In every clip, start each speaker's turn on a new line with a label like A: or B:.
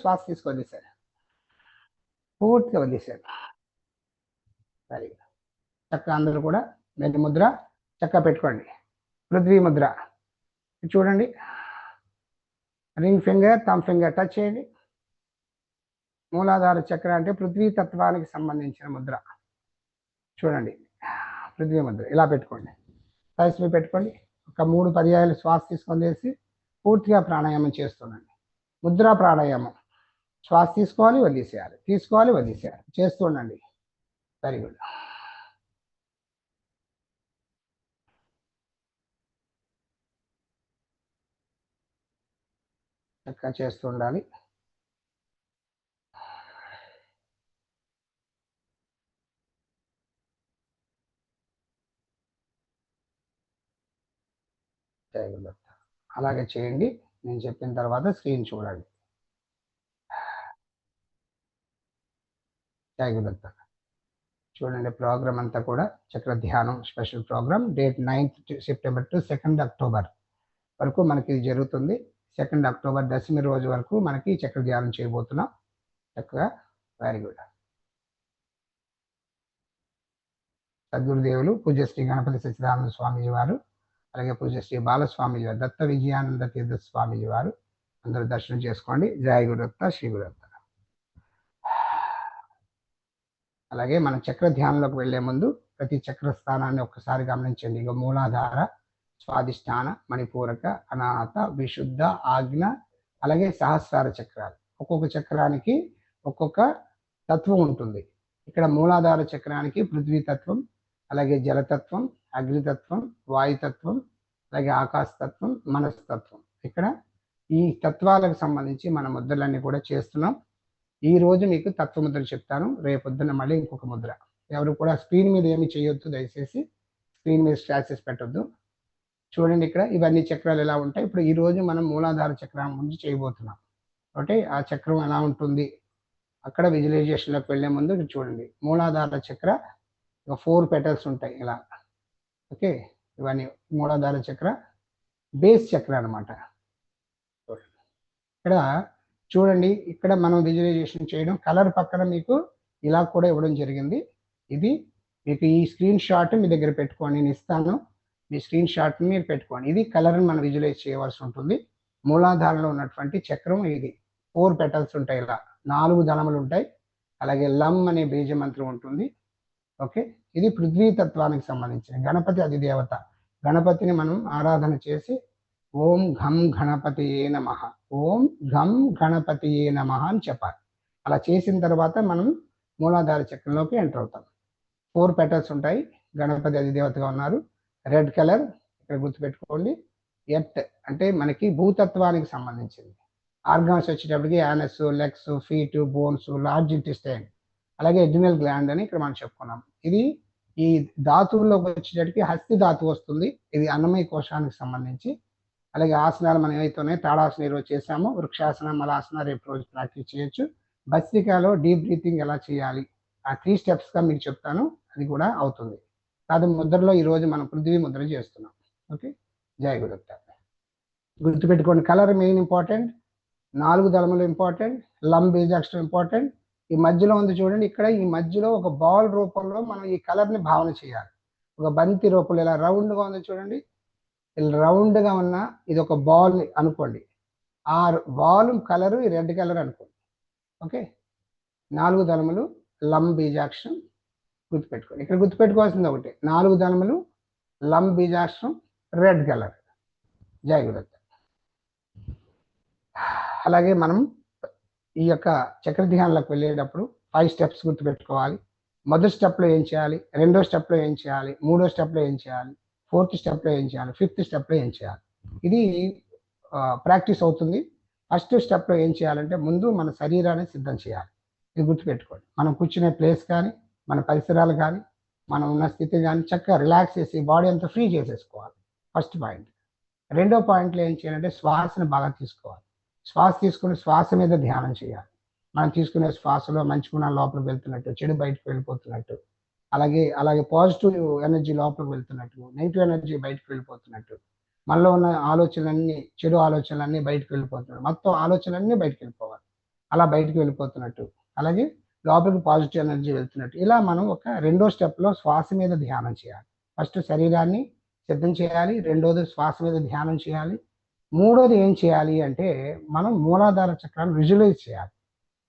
A: శ్వాస తీసుకు వదిలేశారు పూర్తిగా వదిలేశారు వెరీ చక్క చక్కగా అందరూ కూడా మెల్లి ముద్ర చక్క పెట్టుకోండి. పృథ్వీ ముద్ర. చూడండి. Ring finger thumb finger touch చేయండి. మూలాధార చక్ర అంటే పృథ్వీ తత్వానికి సంబంధించిన ముద్ర. చూడండి. పృథ్వీ ముద్ర. ఇలా పెట్టుకోండి. సైజ్ మీద పెట్టుకోండి. ఒక మూడు పర్యాయాలు శ్వాస తీసుకొని చేసి పూర్తిగా ప్రాణాయామం చేస్తుండండి. ముద్ర ప్రాణాయామం. శ్వాస తీసుకోవాలి వదిలేసేయాలి. తీసుకోవాలి వదిలేసేయాలి. చేస్తూ ఉండండి. వెరీ గుడ్ చక్కగా చేస్తూ ఉండాలి. అలాగే చేయండి. నేను చెప్పిన తర్వాత స్క్రీన్ చూడండి. జై చూడండి ప్రోగ్రామ్ అంతా కూడా చక్ర ధ్యానం special programme. Date ninth September to second October వరకు మనకి ఇది జరుగుతుంది. సెకండ్ అక్టోబర్ దశమి రోజు వరకు మనకి చక్ర ధ్యానం చేయబోతున్నాం. చక్కగా వెరీ గుడ్ సద్గురుదేవులు పూజ్య శ్రీ గణపతి సచిదానంద స్వామీజీ వారు అలాగే పూజ్య శ్రీ బాలస్వామీజీ వారు దత్త విజయానంద తీర్థ స్వామీజీ వారు అందరూ దర్శనం చేసుకోండి. జయ గురుదత్త శ్రీ గురుదత్త. అలాగే మన చక్ర ధ్యానంలోకి వెళ్ళే ముందు ప్రతి చక్ర స్థానాన్ని ఒక్కసారి గమనించండి. ఇక మూలాధార స్వాధిష్టాన మణిపూరక అనాథ విశుద్ధ ఆజ్ఞ అలాగే సహస్రార చక్రాలు. ఒక్కొక్క చక్రానికి ఒక్కొక్క తత్వం ఉంటుంది. ఇక్కడ మూలాధార చక్రానికి పృథ్వీతత్వం అలాగే జలతత్వం అగ్నితత్వం వాయుతత్వం అలాగే ఆకాశతత్వం మనస్తత్వం ఇక్కడ ఈ తత్వాలకు సంబంధించి మన ముద్రలన్నీ కూడా చేస్తున్నాం. ఈ రోజు మీకు తత్వ ముద్ర చెప్తాను. రేపొద్దున మళ్ళీ ఇంకొక ముద్ర. ఎవరు కూడా స్క్రీన్ మీద ఏమి చేయొద్దు దయచేసి. స్క్రీన్ మీద స్క్రాచెస్ పెట్టొద్దు. చూడండి ఇక్కడ ఇవన్నీ చక్రాలు ఎలా ఉంటాయి. ఇప్పుడు ఈ రోజు మనం మూలాధార చక్రం గురించి చేయబోతున్నాం. అంటే ఆ చక్రం ఎలా ఉంటుంది? అక్కడ విజువలైజేషన్లోకి వెళ్ళే ముందు ఇక్కడ చూడండి. మూలాధార చక్ర ఒక ఫోర్ పెటల్స్ ఉంటాయి ఇలా. ఓకే? ఇవన్నీ మూలాధార చక్ర బేస్ చక్ర అనమాట ఇక్కడ చూడండి ఇక్కడ మనం విజువలైజేషన్ చేయడం. కలర్ పక్కన మీకు ఇలా కూడా ఇవ్వడం జరిగింది. ఇది మీకు ఈ స్క్రీన్ షాట్ మీ దగ్గర పెట్టుకోండి నేను ఇస్తాను. మీ స్క్రీన్ షాట్ మీరు పెట్టుకోండి. ఇది కలర్ని మనం విజువలైజ్ చేయవలసి ఉంటుంది. మూలాధారంలో ఉన్నటువంటి చక్రం ఇది. ఫోర్ పెటల్స్ ఉంటాయి ఇలా. నాలుగు దళములు ఉంటాయి. అలాగే లమ్ అనే బీజ మంత్రం ఉంటుంది. ఓకే? ఇది పృథ్వీ తత్వానికి సంబంధించిన గణపతి అధిదేవత. గణపతిని మనం ఆరాధన చేసి ఓం ఘం గణపతి ఏ నమ. ఓం ఘం గణపతి ఏ నమ అని చెప్పాలి. అలా చేసిన తర్వాత మనం మూలాధార చక్రంలోకి ఎంటర్ అవుతాం. ఫోర్ పెటల్స్ ఉంటాయి. గణపతి అధిదేవతగా ఉన్నారు. రెడ్ కలర్ ఇక్కడ గుర్తుపెట్టుకోండి. ఎట్ అంటే మనకి భూతత్వానికి సంబంధించింది. ఆర్గాన్స్ వచ్చేటప్పటికి anus legs feet bones large intestine అలాగే ఎడ్యునల్ గ్లాండ్ అని ఇక్కడ మనం చెప్పుకున్నాం. ఇది ఈ ధాతువుల్లోకి వచ్చేటప్పటికి హస్తి ధాతువు వస్తుంది. ఇది అన్నమయ కోశానికి సంబంధించి. అలాగే ఆసనాలు మనం ఏవైతే తాడాసన ఈరోజు చేసామో వృక్షాసన మలాసన రేపు రోజు ప్రాక్టీస్ చేయొచ్చు. భస్తికాలో డీప్ బ్రీతింగ్ ఎలా చేయాలి? ఆ త్రీ స్టెప్స్గా మీకు చెప్తాను. అది కూడా అవుతుంది. కాదు ముద్రలో ఈరోజు మనం పృథ్వీ ముద్ర చేస్తున్నాం. ఓకే? జయ గురుత్త గుర్తుపెట్టుకోండి కలర్ మెయిన్ ఇంపార్టెంట్ నాలుగు దళములు ఇంపార్టెంట్ లంబ్ బీజాక్షరం ఇంపార్టెంట్. ఈ మధ్యలో ఉంది చూడండి ఇక్కడ ఈ మధ్యలో ఒక బాల్ రూపంలో మనం ఈ కలర్ని భావన చేయాలి. ఒక బంతి రూపంలో ఇలా రౌండ్గా ఉంది చూడండి రౌండ్గా ఉన్న ఇది ఒక బాల్ అనుకోండి. ఆ బాల్ కలరు ఈ రెడ్ కలర్ అనుకోండి. ఓకే? నాలుగు దళములు లమ్ బీజాక్షరం గుర్తుపెట్టుకోండి. ఇక్కడ గుర్తుపెట్టుకోవాల్సింది ఒకటి. నాలుగు దళములు లమ్ బీజాక్షరం రెడ్ కలర్. జై గురుదత్త. అలాగే మనం ఈ యొక్క చక్ర ధ్యానంలోకి వెళ్ళేటప్పుడు ఫైవ్ స్టెప్స్ గుర్తుపెట్టుకోవాలి. మొదటి స్టెప్లో ఏం చేయాలి? రెండో స్టెప్లో ఏం చేయాలి? మూడో స్టెప్లో ఏం చేయాలి? ఫోర్త్ స్టెప్లో ఏం చేయాలి? ఫిఫ్త్ స్టెప్లో ఏం చేయాలి? ఇది ప్రాక్టీస్ అవుతుంది. ఫస్ట్ స్టెప్లో ఏం చేయాలంటే ముందు మన శరీరాన్ని సిద్ధం చేయాలి. ఇది గుర్తుపెట్టుకోండి. మనం కూర్చునే ప్లేస్ కానీ మన పరిసరాలు కానీ మనం ఉన్న స్థితి కానీ చక్కగా రిలాక్స్ చేసి బాడీ అంతా ఫ్రీ చేసేసుకోవాలి. First point. రెండో పాయింట్లో ఏం చేయాలంటే శ్వాసను బాగా తీసుకోవాలి. శ్వాస తీసుకుని శ్వాస మీద ధ్యానం చేయాలి. మనం తీసుకునే శ్వాసలో మంచి గుణాలు లోపలికి వెళ్తున్నట్టు చెడు బయటకు వెళ్ళిపోతున్నట్టు అలాగే అలాగే పాజిటివ్ ఎనర్జీ లోపలికి వెళ్తున్నట్టు నెగిటివ్ ఎనర్జీ బయటకు వెళ్ళిపోతున్నట్టు. మనలో ఉన్న ఆలోచనలన్నీ చెడు ఆలోచనలన్నీ బయటకు వెళ్ళిపోతున్నాడు మొత్తం ఆలోచనలన్నీ బయటకు వెళ్ళిపోవాలి. అలా బయటికి వెళ్ళిపోతున్నట్టు. అలాగే లోపలికి పాజిటివ్ ఎనర్జీ వెళ్తున్నట్టు. ఇలా మనం ఒక రెండో స్టెప్లో శ్వాస మీద ధ్యానం చేయాలి. ఫస్ట్ శరీరాన్ని సిద్ధం చేయాలి రెండోది శ్వాస మీద ధ్యానం చేయాలి మూడోది ఏం చేయాలి అంటే మనం మూలాధార చక్రాన్ని విజువలైజ్ చేయాలి.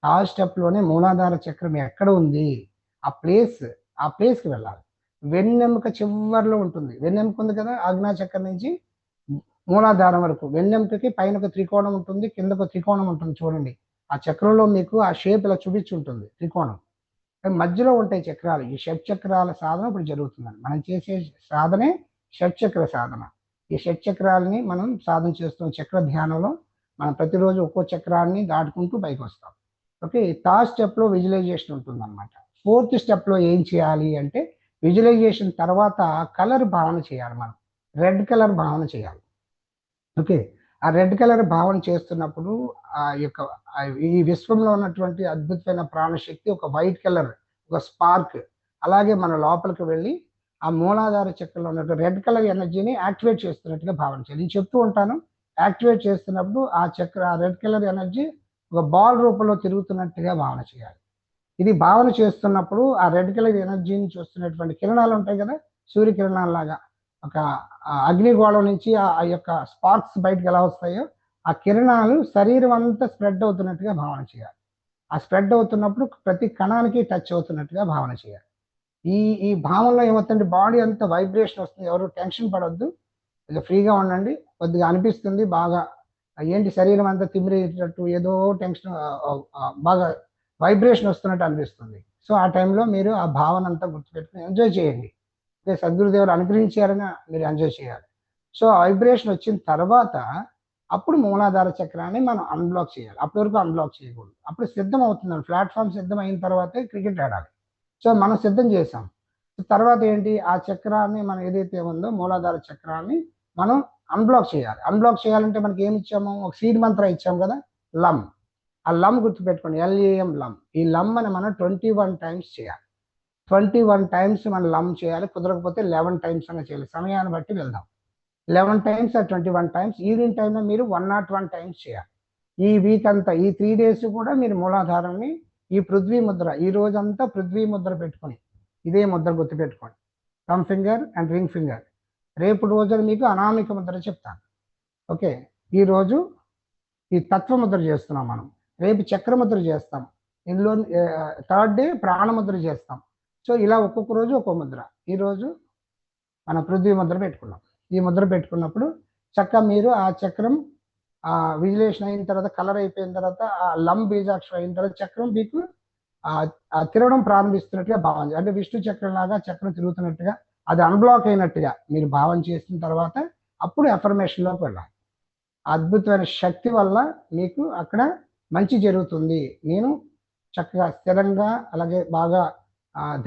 A: ఆ స్టెప్లోనే మూలాధార చక్రం ఎక్కడ ఉంది? ఆ ప్లేస్ ఆ ప్లేస్కి వెళ్ళాలి. వెన్నెముక చివరిలో ఉంటుంది. వెన్నెముక ఉంది కదా ఆజ్ఞాచక్రం నుంచి మూలాధారం వరకు. వెన్నెముకకి పైన ఒక త్రికోణం ఉంటుంది కింద ఒక త్రికోణం ఉంటుంది చూడండి. ఆ చక్రంలో మీకు ఆ షేప్ ఇలా చూపించి ఉంటుంది త్రికోణం. మధ్యలో ఉంటాయి చక్రాలు. ఈ షట్ చక్రాల సాధన ఇప్పుడు జరుగుతుందండి. మనం చేసే సాధనే షట్చక్ర సాధన. ఈ షట్చక్రాలని మనం సాధన చేస్తున్న చక్ర ధ్యానంలో. మనం ప్రతిరోజు ఒక్కో చక్రాన్ని దాటుకుంటూ పైకి వస్తాం. ఓకే థర్డ్ స్టెప్లో విజువలైజేషన్ ఉంటుంది అనమాట ఫోర్త్ స్టెప్లో ఏం చేయాలి అంటే విజువలైజేషన్ తర్వాత కలర్ భావన చేయాలి మనం. రెడ్ కలర్ భావన చేయాలి. ఓకే? ఆ రెడ్ కలర్ భావన చేస్తున్నప్పుడు ఆ యొక్క ఈ విశ్వంలో ఉన్నటువంటి అద్భుతమైన ప్రాణశక్తి ఒక వైట్ కలర్ ఒక స్పార్క్. అలాగే మన లోపలికి వెళ్ళి ఆ మూలాధార చక్రంలో ఉన్నటువంటి రెడ్ కలర్ ఎనర్జీని యాక్టివేట్ చేస్తున్నట్టుగా భావన చేయాలి. నేను చెప్తూ ఉంటాను. యాక్టివేట్ చేస్తున్నప్పుడు ఆ చక్ర ఆ రెడ్ కలర్ ఎనర్జీ ఒక బాల్ రూపంలో తిరుగుతున్నట్టుగా భావన చేయాలి. ఇది భావన చేస్తున్నప్పుడు ఆ రెడ్ కలర్ ఎనర్జీని చూస్తున్నటువంటి కిరణాలు ఉంటాయి కదా సూర్యకిరణాల లాగా ఒక అగ్నిగోళం నుంచి ఆ యొక్క స్పార్క్స్ బయటకు ఎలా వస్తాయో ఆ కిరణాలు శరీరం అంతా స్ప్రెడ్ అవుతున్నట్టుగా భావన చేయాలి. ఆ స్ప్రెడ్ అవుతున్నప్పుడు ప్రతి కణానికి టచ్ అవుతున్నట్టుగా భావన చేయాలి. ఈ ఈ భావనలో ఏమవుతుంది బాడీ అంతా వైబ్రేషన్ వస్తుంది. ఎవరు టెన్షన్ పడొద్దు. ఇక ఫ్రీగా ఉండండి. కొద్దిగా అనిపిస్తుంది. బాగా ఏంటి శరీరం అంతా తిమ్మిరేటట్టు ఏదో టెన్షన్ బాగా వైబ్రేషన్ వస్తున్నట్టు అనిపిస్తుంది. సో ఆ టైంలో మీరు ఆ భావన అంతా గుర్తుపెట్టుకుని ఎంజాయ్ చేయండి. అంటే సద్గురుదేవులు అనుగ్రహించారని మీరు ఎంజాయ్ చేయాలి. సో వైబ్రేషన్ వచ్చిన తర్వాత అప్పుడు మూలాధార చక్రాన్ని మనం అన్బ్లాక్ చేయాలి. అప్పటి వరకు అన్బ్లాక్ చేయకూడదు. అప్పుడు సిద్ధం అవుతుంది ప్లాట్ఫామ్ సిద్ధం అయిన తర్వాతే క్రికెట్ ఆడాలి. సో మనం సిద్ధం చేసాం తర్వాత ఏంటి? ఆ చక్రాన్ని మనం ఏదైతే ఉందో మూలాధార చక్రాన్ని మనం అన్బ్లాక్ చేయాలి. అన్బ్లాక్ చేయాలంటే మనకి ఏమి ఇచ్చాము? ఒక సీడ్ మంత్రం ఇచ్చాము కదా? లమ్ ఆ లమ్ గుర్తుపెట్టుకోండి ఎల్ఏఎం లమ్ ఈ లమ్ అని మనం ట్వంటీ వన్ టైమ్స్ చేయాలి. ట్వంటీ వన్ టైమ్స్ మనం లమ్ చేయాలి కుదరకపోతే లెవెన్ టైమ్స్ అనే చేయాలి. సమయాన్ని బట్టి వెళ్దాం. Eleven times twenty one times evening టైంలో మీరు వన్ నాట్ వన్ టైమ్స్ చేయాలి. ఈ వీక్ అంతా ఈ త్రీ డేస్ కూడా మీరు మూలాధారాన్ని ఈ పృథ్వీ ముద్ర ఈ రోజంతా పృథ్వీ ముద్ర పెట్టుకొని ఇదే ముద్ర గుర్తుపెట్టుకోండి. Thumb finger and ring finger రేపు రోజున మీకు అనామిక ముద్ర చెప్తాను. ఓకే? ఈరోజు ఈ తత్వ ముద్ర చేస్తున్నాం మనం. రేపు చక్రముద్ర చేస్తాం. ఇందులో థర్డ్ డే ప్రాణముద్ర చేస్తాం. సో ఇలా ఒక్కొక్క రోజు ఒక్కొక్క ముద్ర. ఈరోజు మన పృథ్వీ ముద్ర పెట్టుకున్నాం. ఈ ముద్ర పెట్టుకున్నప్పుడు చక్క మీరు ఆ చక్రం ఆ విజిలేషన్ అయిన తర్వాత కలర్ అయిపోయిన తర్వాత ఆ లం బీజాక్షరం అయిన తర్వాత చక్రం మీకు ఆ తిరగడం ప్రారంభిస్తున్నట్టుగా భావం అంటే విష్ణు చక్రం లాగా చక్రం తిరుగుతున్నట్టుగా అది అన్బ్లాక్ అయినట్టుగా మీరు భావం చేసిన తర్వాత అప్పుడు అఫర్మేషన్లోకి వెళ్ళాలి. అద్భుతమైన శక్తి వల్ల మీకు అక్కడ మంచి జరుగుతుంది. నేను చక్కగా స్థిరంగా అలాగే బాగా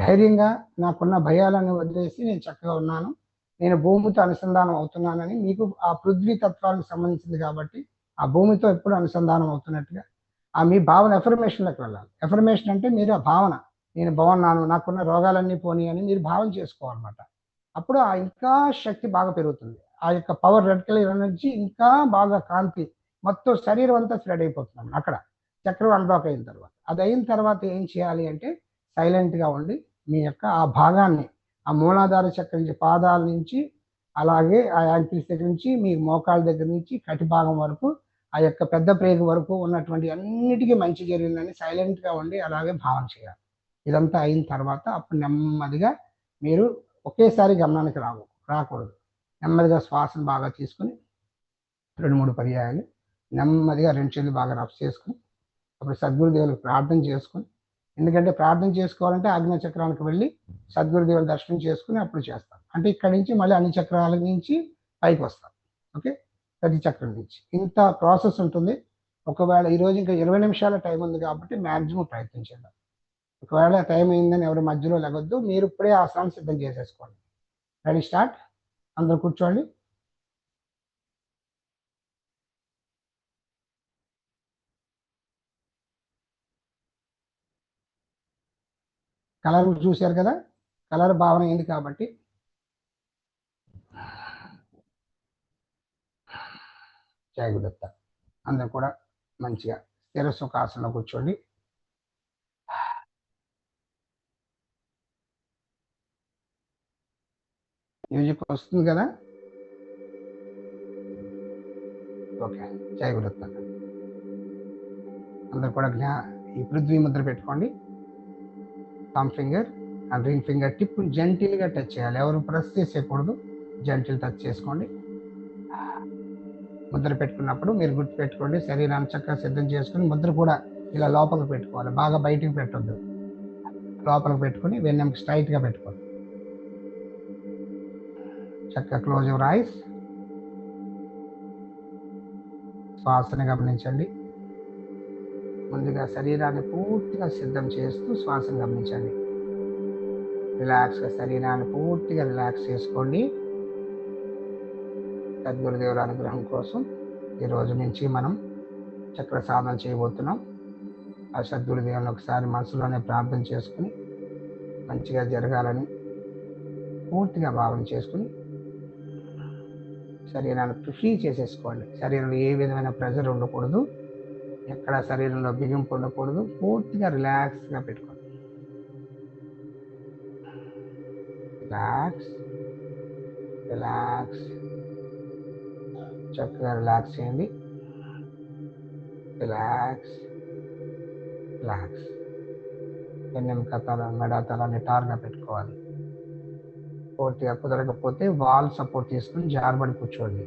A: ధైర్యంగా నాకున్న భయాలను వదిలేసి నేను చక్కగా ఉన్నాను. నేను భూమితో అనుసంధానం అవుతున్నానని మీకు ఆ పృథ్వీ తత్వానికి సంబంధించింది కాబట్టి ఆ భూమితో ఎప్పుడు అనుసంధానం అవుతున్నట్టుగా ఆ మీ భావన ఎఫర్మేషన్లోకి వెళ్ళాలి. ఎఫర్మేషన్ అంటే మీరు ఆ భావన నేను బాగున్నాను నాకున్న రోగాలన్నీ పోనీ అని మీరు భావన చేసుకోవాలన్నమాట. అప్పుడు ఆ ఇంకా శక్తి బాగా పెరుగుతుంది. ఆ యొక్క పవర్ రెడ్ కలర్ ఎనర్జీ ఇంకా బాగా కాంతి మొత్తం శరీరం అంతా స్ప్రెడ్ అయిపోతున్నాం అక్కడ. చక్రం అన్బ్లాక్ అయిన తర్వాత. అది అయిన తర్వాత ఏం చేయాలి అంటే సైలెంట్గా ఉండి మీ యొక్క ఆ భాగాన్ని ఆ మూలాధార చక్రం నుంచి పాదాల నుంచి అలాగే ఆ యాంకిల్స్ దగ్గర నుంచి మీ మోకాళ్ళ దగ్గర నుంచి కటి భాగం వరకు ఆ యొక్క పెద్ద ప్రేగు వరకు ఉన్నటువంటి అన్నిటికీ మంచి జరిగిందని సైలెంట్గా ఉండి అలాగే భావన చేయాలి. ఇదంతా అయిన తర్వాత అప్పుడు నెమ్మదిగా మీరు ఒకేసారి గమనానికి రావు రాకూడదు. నెమ్మదిగా శ్వాసను బాగా తీసుకుని రెండు మూడు పర్యాయాలు నెమ్మదిగా రెండు చేతులు బాగా రఫ్ చేసుకుని అప్పుడు సద్గురుదేవులకు ప్రార్థన చేసుకుని ఎందుకంటే ప్రార్థన చేసుకోవాలంటే ఆజ్ఞా చక్రానికి వెళ్ళి సద్గురుదేవుల దర్శనం చేసుకుని అప్పుడు చేస్తాం అంటే ఇక్కడి నుంచి మళ్ళీ అన్ని చక్రాల నుంచి పైకి వస్తాం ఓకే? ప్రతి చక్రం నుంచి. ఇంత ప్రాసెస్ ఉంటుంది. ఒకవేళ ఈరోజు ఇంకా ఇరవై నిమిషాల టైం ఉంది కాబట్టి మ్యాక్సిమం ప్రయత్నం చేద్దాం. ఒకవేళ టైం అయిందని ఎవరి మధ్యలో లేవద్దు మీరు ఇప్పుడే ఆసనం సిద్ధం చేసేసుకోండి. Ready start? అందరు కూర్చోండి. కలర్ చూశారు కదా? కలర్ భావన అయింది కాబట్టి? జయ అందరు కూడా మంచిగా స్థిర సుఖాసనంలో కూర్చోండి. మ్యూజిక్ వస్తుంది కదా? ఓకే. జయ గురుత్త అందరు కూడా జ్ఞా ఈ పృథ్వీ ముద్ర పెట్టుకోండి. Thumb finger and ring finger tip జెంటిల్గా touch చేయాలి. ఎవరు ప్రెస్ చేసేయకూడదు. జెంటిల్ టచ్ చేసుకోండి. ముద్ర పెట్టుకున్నప్పుడు మీరు గుర్తు పెట్టుకోండి. శరీరాన్ని చక్కగా సిద్ధం చేసుకుని ముద్ర కూడా ఇలా లోపలికి పెట్టుకోవాలి. బాగా బయటికి పెట్టొద్దు. లోపలికి పెట్టుకుని వెన్నెంకి స్ట్రైట్గా పెట్టుకోండి. చక్కగా క్లోజ్ యువర్ ఐస్. శ్వాసని గమనించండి. ముందుగా శరీరాన్ని పూర్తిగా సిద్ధం చేస్తూ శ్వాసను గమనించండి. రిలాక్స్గా శరీరాన్ని పూర్తిగా రిలాక్స్ చేసుకోండి. సద్గురుదేవుల అనుగ్రహం కోసం ఈ రోజు నుంచి మనం చక్ర సాధన చేయబోతున్నాం. ఆ సద్గురుదేవుని ఒకసారి మనసులోనే ప్రార్థన చేసుకుని మంచిగా జరగాలని పూర్తిగా భావన చేసుకుని శరీరాన్ని ఫ్రీ చేసేసుకోండి. శరీరంలో ఏ విధమైన ప్రెజర్ ఉండకూడదు. ఎక్కడ శరీరంలో బిగింపు ఉండకూడదు పూర్తిగా రిలాక్స్గా పెట్టుకోండి. Relax relax. చక్కగా రిలాక్స్ చేయండి. Relax relax. వెన్నెముక తల మెడ తల నిటారుగా పెట్టుకోవాలి. పూర్తిగా కుదరకపోతే వాల్ సపోర్ట్ తీసుకుని జారబడి కూర్చోండి.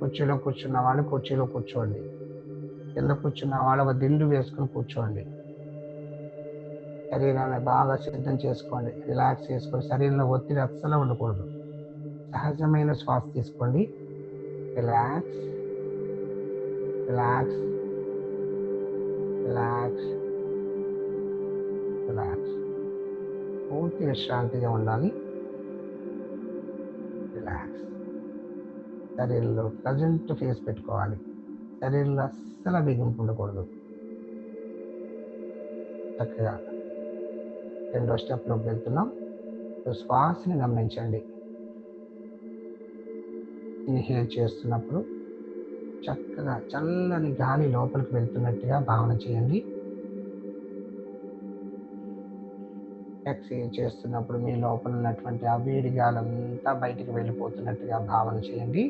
A: కుర్చీలో కూర్చున్న వాళ్ళు కుర్చీలో కూర్చోండి. కింద కూర్చున్న వాళ్ళ దిండు వేసుకుని కూర్చోండి. శరీరాన్ని బాగా సిద్ధం చేసుకోండి. రిలాక్స్ చేసుకోండి. శరీరంలో ఒత్తిడి అస్సలు ఉండకూడదు. సహజమైన శ్వాస తీసుకోండి. రిలాక్స్. రిలాక్స్. రిలాక్స్. రిలాక్స్. పూర్తి విశ్రాంతిగా ఉండాలి. రిలాక్స్. శరీరంలో ప్రజెంట్ ఫేస్ పెట్టుకోవాలి. శరీరంలో అస్సలు బిగింపు ఉండకూడదు చక్కగా రెండో స్టెప్లోకి వెళ్తున్నాం. శ్వాసని గమనించండి. ఇన్హేల్ చేస్తున్నప్పుడు చక్కగా చల్లని గాలి లోపలికి వెళ్తున్నట్టుగా భావన చేయండి. ఎక్సైజ్ చేస్తున్నప్పుడు మీ లోపల ఉన్నటువంటి ఆ వేడి గాలంతా బయటికి వెళ్ళిపోతున్నట్టుగా భావన చేయండి.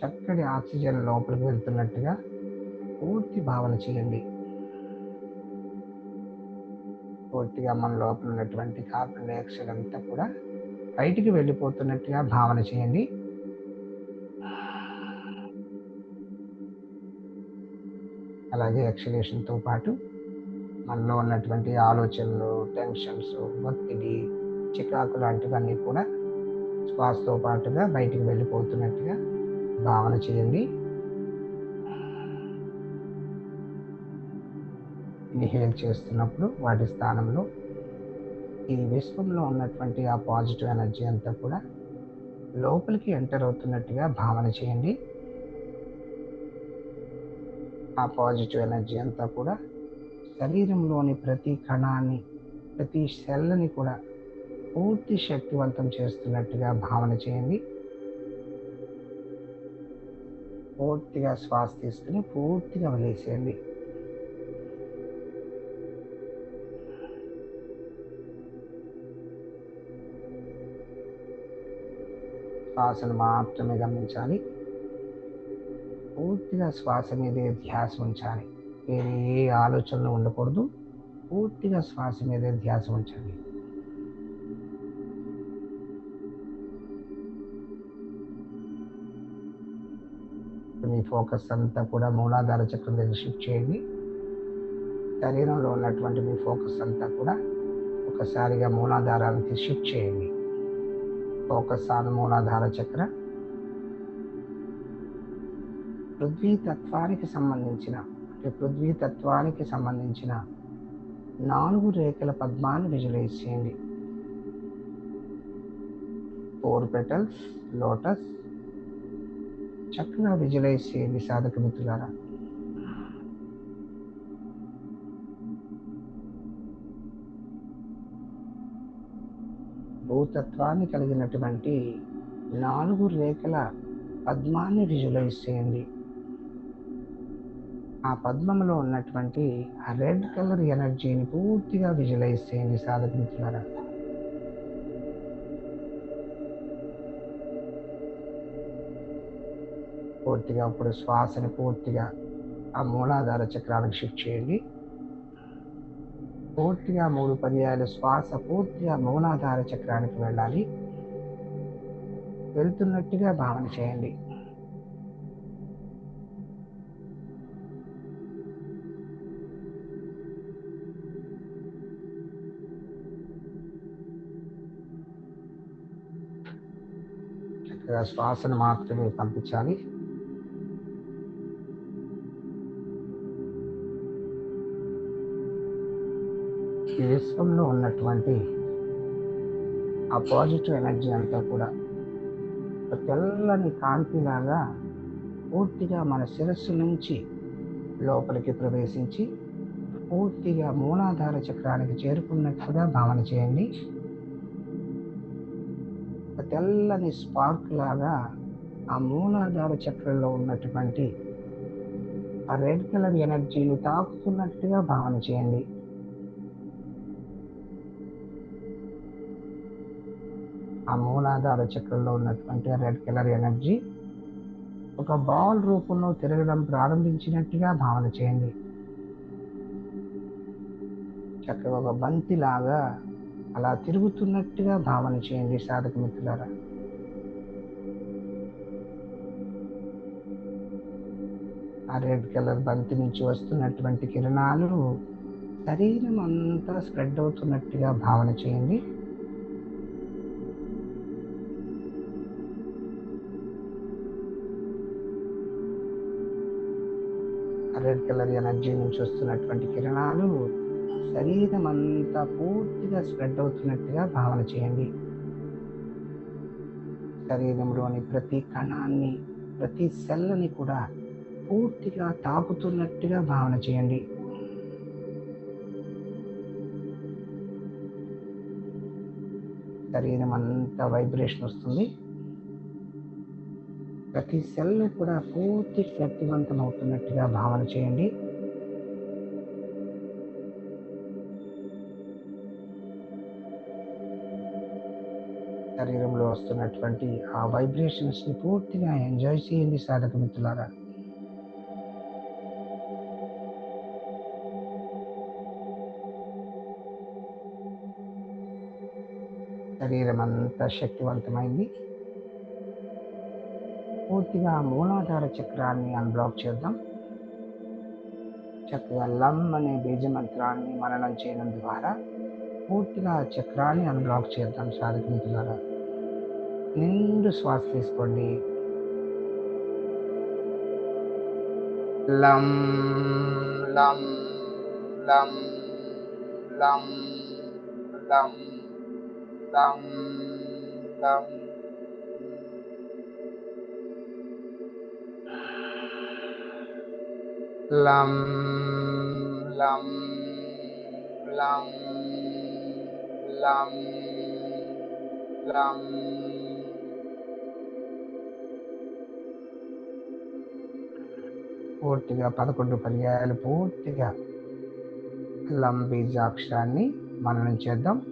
A: చక్కటి ఆక్సిజన్ లోపలికి వెళ్తున్నట్టుగా పూర్తి భావన చేయండి. పూర్తిగా మన లోపల ఉన్నటువంటి కార్బన్ డైఆక్సైడ్ అంతా కూడా బయటికి వెళ్ళిపోతున్నట్టుగా భావన చేయండి. అలాగే ఎక్సలేషన్తో పాటు మనలో ఉన్నటువంటి ఆలోచనలు టెన్షన్స్ ఒత్తిడి చికాకు లాంటివన్నీ కూడా శ్వాసతో పాటుగా బయటికి వెళ్ళిపోతున్నట్టుగా భావన చేయండి. ఇన్హేల్ చేస్తున్నప్పుడు వాటి స్థానంలో ఈ విశ్వంలో ఉన్నటువంటి ఆ పాజిటివ్ ఎనర్జీ అంతా కూడా లోపలికి ఎంటర్ అవుతున్నట్టుగా భావన చేయండి. ఆ పాజిటివ్ ఎనర్జీ అంతా కూడా శరీరంలోని ప్రతి కణాన్ని ప్రతి సెల్ని కూడా పూర్తి శక్తివంతం చేస్తున్నట్టుగా భావన చేయండి. పూర్తిగా శ్వాస తీసుకుని పూర్తిగా వదిలేసేయండి. శ్వాసను మాత్రమే గమనించాలి. పూర్తిగా శ్వాస మీదే ధ్యాస ఉంచాలి. వేరే ఏ ఆలోచనలు ఉండకూడదు. పూర్తిగా శ్వాస మీదే ధ్యాస ఉంచండి. మీ ఫోకస్ అంతా కూడా మూలాధార చక్రం దగ్గర షిఫ్ట్ చేయండి. శరీరంలో ఉన్నటువంటి మీ ఫోకస్ అంతా కూడా ఒకసారిగా మూలాధారానికి షిఫ్ట్ చేయండి. Focus on Muladhara chakra. Prithvi తత్వానికి సంబంధించిన అంటే పృథ్వీ తత్వానికి సంబంధించిన నాలుగు రేఖల పద్మాన్ని విజువలైజ్ చేయండి. ఫోర్ పెటల్స్ లోటస్ చక్కగా విజువలైజ్ చేయండి సాధక మిత్రులారా. భూతత్వాన్ని కలిగినటువంటి నాలుగు రేఖల పద్మాన్ని విజువలైజ్ చేయండి. ఆ పద్మంలో ఉన్నటువంటి ఆ రెడ్ కలర్ ఎనర్జీని పూర్తిగా విజువలైజ్ చేయండి సాధక మిత్రులారా. పూర్తిగా ఇప్పుడు శ్వాసని పూర్తిగా ఆ మూలాధార చక్రానికి షిఫ్ట్ చేయండి. పూర్తిగా మూడు పర్యాయాలు శ్వాస పూర్తిగా మూలాధార చక్రానికి వెళ్ళాలి. వెళ్తున్నట్టుగా భావన చేయండి. చక్కగా శ్వాసను మాత్రమే పంపించాలి. ఈ విశ్వంలో ఉన్నటువంటి ఆ పాజిటివ్ ఎనర్జీ అంతా కూడా తెల్లని కాంతిలాగా పూర్తిగా మన శిరస్సు నుంచి లోపలికి ప్రవేశించి పూర్తిగా మూలాధార చక్రానికి చేరుకున్నట్టుగా భావన చేయండి. తెల్లని స్పార్క్ లాగా ఆ మూలాధార చక్రంలో ఉన్నటువంటి ఆ రెడ్ కలర్ ఎనర్జీని తాకుతున్నట్టుగా భావన చేయండి. ఆ మూలాధార చక్రంలో ఉన్నటువంటి రెడ్ కలర్ ఎనర్జీ ఒక బాల్ రూపంలో తిరగడం ప్రారంభించినట్టుగా భావన చేయండి. చక్కగా ఒక బంతిలాగా అలా తిరుగుతున్నట్టుగా భావన చేయండి సాధక మిత్రులారా. ఆ రెడ్ కలర్ బంతి నుంచి వస్తున్నటువంటి కిరణాలు శరీరం అంతా స్ప్రెడ్ అవుతున్నట్టుగా భావన చేయండి. రెడ్ కలర్ ఎనర్జీ నుంచి వస్తున్నటువంటి కిరణాలు శరీరం అంతా పూర్తిగా స్ప్రెడ్ అవుతున్నట్టుగా భావన చేయండి. శరీరంలోని ప్రతి కణాన్ని ప్రతి సెల్లని కూడా పూర్తిగా తాకుతున్నట్టుగా భావన చేయండి. శరీరం అంతా వైబ్రేషన్ వస్తుంది. ప్రతి సెల్ కూడా పూర్తి శక్తివంతం అవుతున్నట్టుగా భావన చేయండి. శరీరంలో వస్తున్నటువంటి ఆ వైబ్రేషన్స్ని పూర్తిగా ఎంజాయ్ చేయండి సాధక మిత్రులారా. శరీరం అంతా శక్తివంతమైంది. పూర్తిగా మూలాధార చక్రాన్ని అన్బ్లాక్ చేద్దాం. చక్కగా లమ్ అనే బీజ మంత్రాన్ని మననం చేయడం ద్వారా పూర్తిగా చక్రాన్ని అన్బ్లాక్ చేద్దాం సాధకుల ద్వారా నిండు శ్వాస తీసుకోండి. లం లం లం లం లం లం లం. లం లం లం లం లం పూర్తిగా పదకొండు పర్యాయాలు పూర్తిగా లంబీజాక్షరాన్ని మననం చేద్దాం.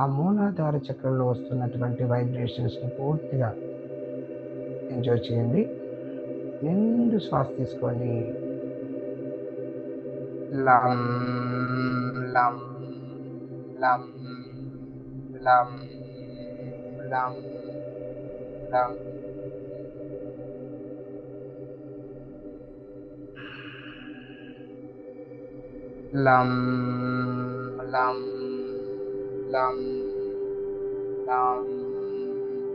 A: ఆ మూలాధార చక్రంలో వస్తున్నటువంటి వైబ్రేషన్స్ని పూర్తిగా ఎంజాయ్ చేయండి. నిండు శ్వాస తీసుకోండి. లం లం లం లం లం లం లం లం లం లం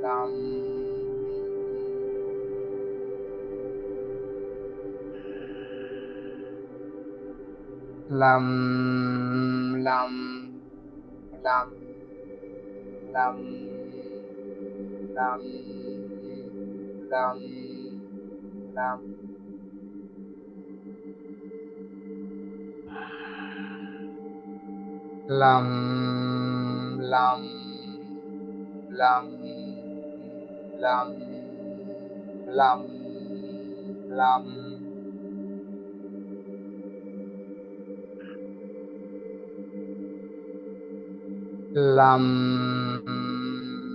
A: లం లం లం లం లం లం లం లం లం లం లం లం లం లం lam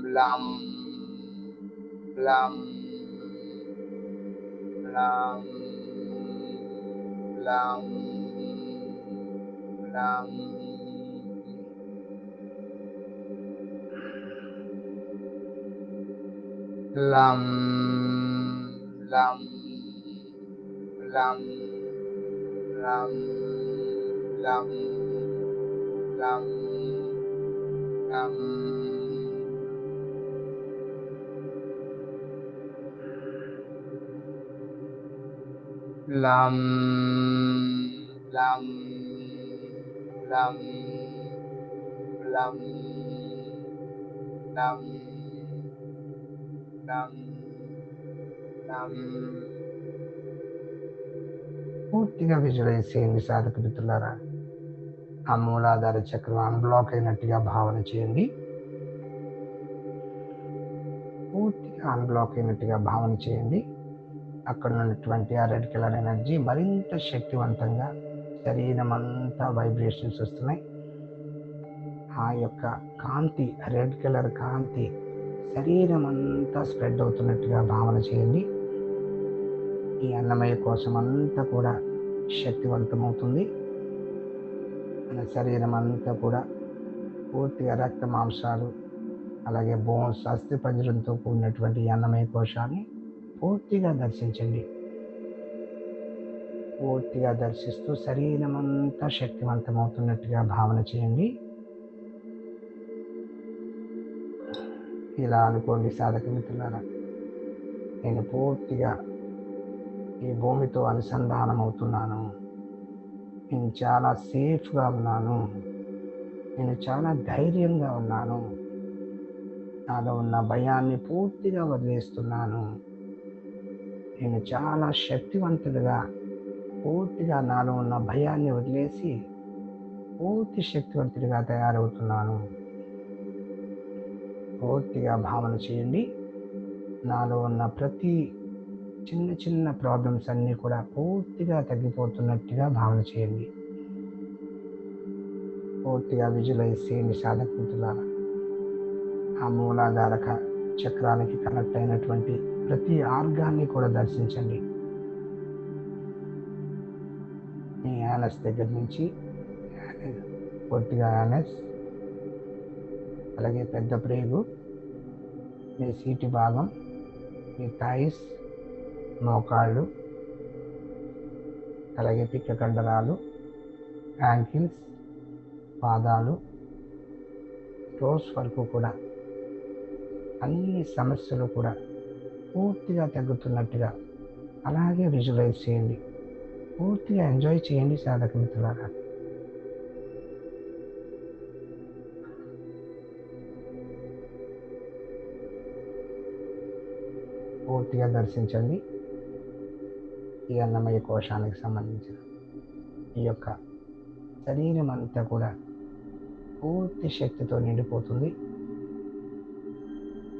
A: lam lam lam lam lam. Lam lam lam lam lam lam lam lam lam lam lam lam lam. Làm làm పూర్తిగా విజువలైజ్ చేయండి సాధకుడు ఆ మూలాధార చక్రం అన్బ్లాక్ అయినట్టుగా భావన చేయండి. పూర్తిగా అన్బ్లాక్ అయినట్టుగా భావన చేయండి. అక్కడ ఉన్నటువంటి ఆ రెడ్ కలర్ ఎనర్జీ మరింత శక్తివంతంగా శరీరం అంతా వైబ్రేషన్స్ వస్తున్నాయి. ఆ యొక్క కాంతి రెడ్ కలర్ కాంతి శరీరం అంతా స్ప్రెడ్ అవుతున్నట్టుగా భావన చేయండి. ఈ అన్నమయ్య కోసం అంతా కూడా శక్తివంతమవుతుంది. మన శరీరం అంతా కూడా పూర్తిగా రక్త మాంసాలు అలాగే బోన్స్ అస్థి పంజరంతో కూడినటువంటి అన్నమయ కోశాన్ని పూర్తిగా దర్శించండి. పూర్తిగా దర్శిస్తూ శరీరం అంతా శక్తివంతమవుతున్నట్టుగా భావన చేయండి. ఇలా అనుకోండి సాధక మిత్రులారా నేను పూర్తిగా ఈ భూమితో అనుసంధానం అవుతున్నాను నేను చాలా సేఫ్గా ఉన్నాను. నేను చాలా ధైర్యంగా ఉన్నాను. నాలో ఉన్న భయాన్ని పూర్తిగా వదిలేస్తున్నాను. నేను చాలా శక్తివంతుడుగా పూర్తిగా నాలో ఉన్న భయాన్ని వదిలేసి పూర్తి శక్తివంతుడిగా తయారవుతున్నాను. పూర్తిగా భావన చేయండి. నాలో ఉన్న ప్రతి చిన్న చిన్న ప్రాబ్లమ్స్ అన్నీ కూడా పూర్తిగా తగ్గిపోతున్నట్టుగా భావన చేయండి. పూర్తిగా విజువలైజ్ చేయండి సాధకులారా ఆ మూలాధారక చక్రానికి కనెక్ట్ అయినటువంటి ప్రతి ఆర్గాన్ని కూడా దర్శించండి. మీ యానస్ దగ్గర నుంచి పూర్తిగా యానస్ అలాగే పెద్ద ప్రేగు మీ సీటి భాగం మీ థాయిస్ మోకాళ్ళు అలాగే పిక్క కండరాలు యాంకిల్స్ పాదాలు టోస్ వరకు కూడా. అన్ని సమస్యలు కూడా పూర్తిగా తగ్గుతున్నట్టుగా అలాగే విజువలైజ్ చేయండి. పూర్తిగా ఎంజాయ్ చేయండి సాధక మిత్రులారా. పూర్తిగా దర్శించండి. ఈ అన్నమయ్య కోశానికి సంబంధించిన ఈ యొక్క శరీరం అంతా కూడా పూర్తి శక్తితో నిండిపోతుంది.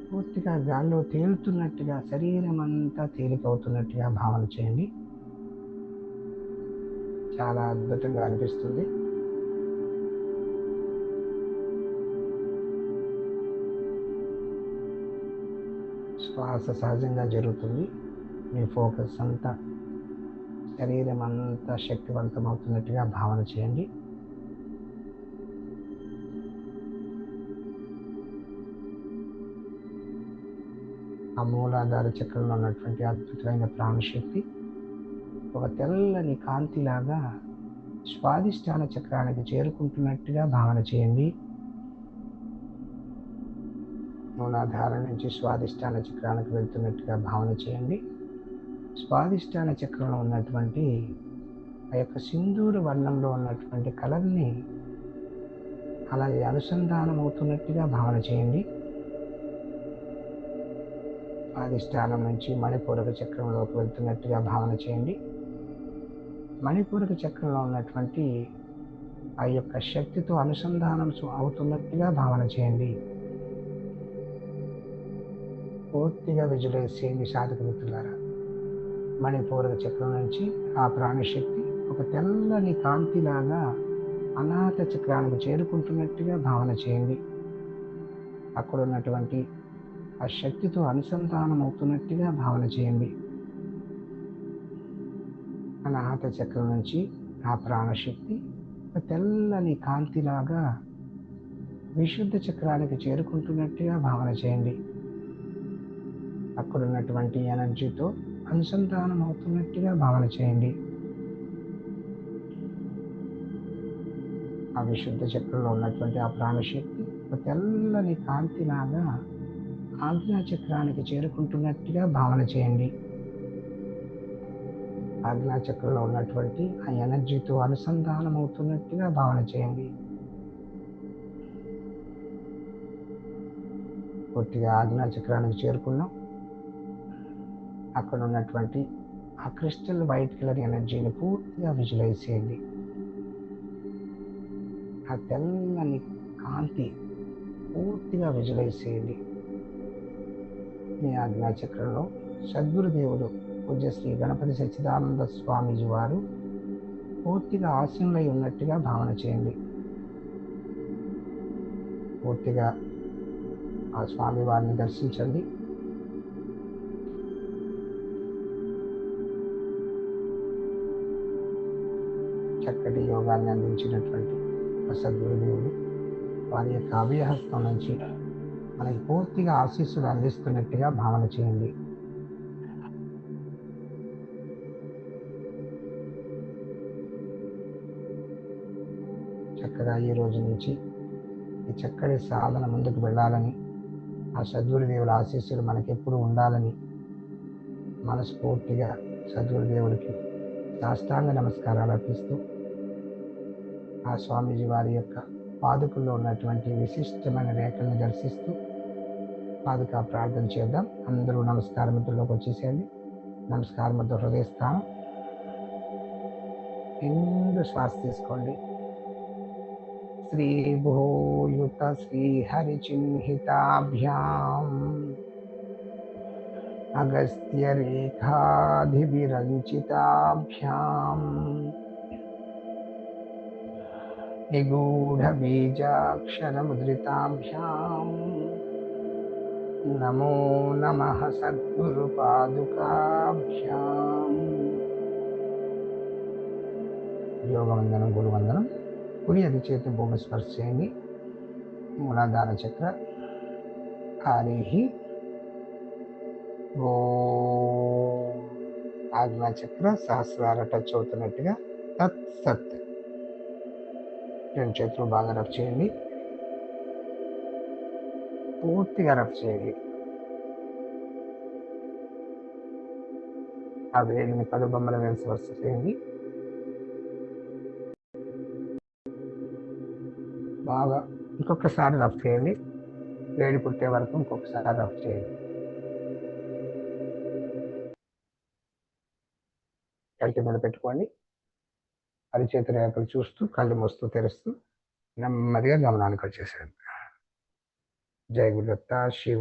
A: పూర్తిగా గాల్లో తేలుతున్నట్టుగా శరీరం అంతా తేలికవుతున్నట్టుగా భావన చేయండి. చాలా అద్భుతంగా అనిపిస్తుంది. శ్వాస సహజంగా జరుగుతుంది. మీ ఫోకస్ అంతా శరీరం అంతా శక్తివంతమవుతున్నట్టుగా భావన చేయండి. ఆ మూలాధార చక్రంలో ఉన్నటువంటి అద్భుతమైన ప్రాణశక్తి ఒక తెల్లని కాంతిలాగా స్వాదిష్టాన చక్రానికి చేరుకుంటున్నట్టుగా భావన చేయండి. మూలాధార నుంచి స్వాధిష్టాన చక్రానికి వెళ్తున్నట్టుగా భావన చేయండి. స్వాదిష్టాన చక్రంలో ఉన్నటువంటి ఆ యొక్క సింధూర వర్ణంలో ఉన్నటువంటి కలర్ని అలాగే అనుసంధానం అవుతున్నట్టుగా భావన చేయండి. స్వాదిష్టానం నుంచి మణిపూరక చక్రంలోకి వెళ్తున్నట్టుగా భావన చేయండి. మణిపూరక చక్రంలో ఉన్నటువంటి ఆ యొక్క శక్తితో అనుసంధానం అవుతున్నట్టుగా భావన చేయండి. పూర్తిగా విజువలైజ్ చేయండి సాధక మిత్రులారా. మణిపూరక చక్రం నుంచి ఆ ప్రాణశక్తి ఒక తెల్లని కాంతిలాగా అనాథ చక్రానికి చేరుకుంటున్నట్టుగా భావన చేయండి. అక్కడ ఉన్నటువంటి ఆ శక్తితో అనుసంధానం అవుతున్నట్టుగా భావన చేయండి. అనాహత చక్రం నుంచి ఆ ప్రాణశక్తి ఒక తెల్లని కాంతిలాగా విశుద్ధ చక్రానికి చేరుకుంటున్నట్టుగా భావన చేయండి. అక్కడ ఉన్నటువంటి ఎనర్జీతో అనుసంధానం అవుతున్నట్టుగా భావన చేయండి. ఆ విశుద్ధ చక్రంలో ఉన్నటువంటి ఆ ప్రాణశక్తి ఒక తెల్లని కాంతిలాగా ఆజ్ఞా చక్రానికి చేరుకుంటున్నట్టుగా భావన చేయండి. ఆజ్ఞా చక్రంలో ఉన్నటువంటి ఆ ఎనర్జీతో అనుసంధానం అవుతున్నట్టుగా భావన చేయండి. పూర్తిగా ఆజ్ఞా చక్రానికి చేరుకున్నాం. అక్కడ ఉన్నటువంటి ఆ క్రిస్టల్ వైట్ కలర్ ఎనర్జీని పూర్తిగా విజువలైజ్ చేయండి. ఆ తెల్లని కాంతి పూర్తిగా విజువలైజ్ చేయండి. మీ ఆజ్ఞాచక్రంలో సద్గురుదేవుడు పూజ్య శ్రీ గణపతి సచ్చిదానంద స్వామీజీ వారు పూర్తిగా ఆశీనులై ఉన్నట్టుగా భావన చేయండి. పూర్తిగా ఆ స్వామి వారిని దర్శించండి. చక్కటి యోగాన్ని అందించినటువంటి సద్గురుదేవుడు వారి యొక్క అభయహస్తం నుంచి మనకి పూర్తిగా ఆశీస్సులు అందిస్తున్నట్టుగా భావన చేయండి. చక్కగా ఈ రోజు నుంచి ఈ చక్కటి సాధన ముందుకు వెళ్ళాలని ఆ సద్గురుదేవుల ఆశీస్సులు మనకెప్పుడు ఉండాలని మనస్ఫూర్తిగా సద్గురుదేవుడికి సాష్టాంగ నమస్కారాలు అర్పిస్తూ ఆ స్వామీజీ వారి యొక్క పాదుకుల్లో ఉన్నటువంటి విశిష్టమైన రేఖలను దర్శిస్తూ పాదుక ప్రార్థన చేద్దాం. అందరూ నమస్కార ముద్రలోకి వచ్చేసేయండి. నమస్కార ముద్ర హృదయస్థానం ఎందు శ్వాస తీసుకోండి. శ్రీ భూయుత శ్రీ హరి చిహ్నితాభ్యాం అగస్త్య రేఖాధివిరంచితాభ్యాం निगूढबीजाक्षरमुद्रिताभ्यां नमो नमः సద్గురుపాదుకాభ్యాం యోగవందనం గురువందనం కుడి అది చేతి భూమి స్పర్శ చేయండి మూలాధార చక్ర హరి ఓ ఆజ్ఞా చక్ర సహస్రార టచ్ అవుతున్నట్టుగా తత్ సత్ రెండు చేతులు బాగా రఫ్ చేయండి. పూర్తిగా రఫ్ చేయండి. ఆ వేడిని పలు బొమ్మల వేసి వరుస చేయండి. బాగా ఇంకొకసారి రఫ్ చేయండి. వేడి పుట్టే వరకు ఇంకొకసారి రఫ్ చేయండి. కంటి మీద పెట్టుకోండి. అరిచేతి రేఖలు చూస్తూ కళ్ళు మూస్తూ తెరుస్తూ నెమ్మదిగా గమనానికి వచ్చేసాడు జయ గురుదత్త శ్రీ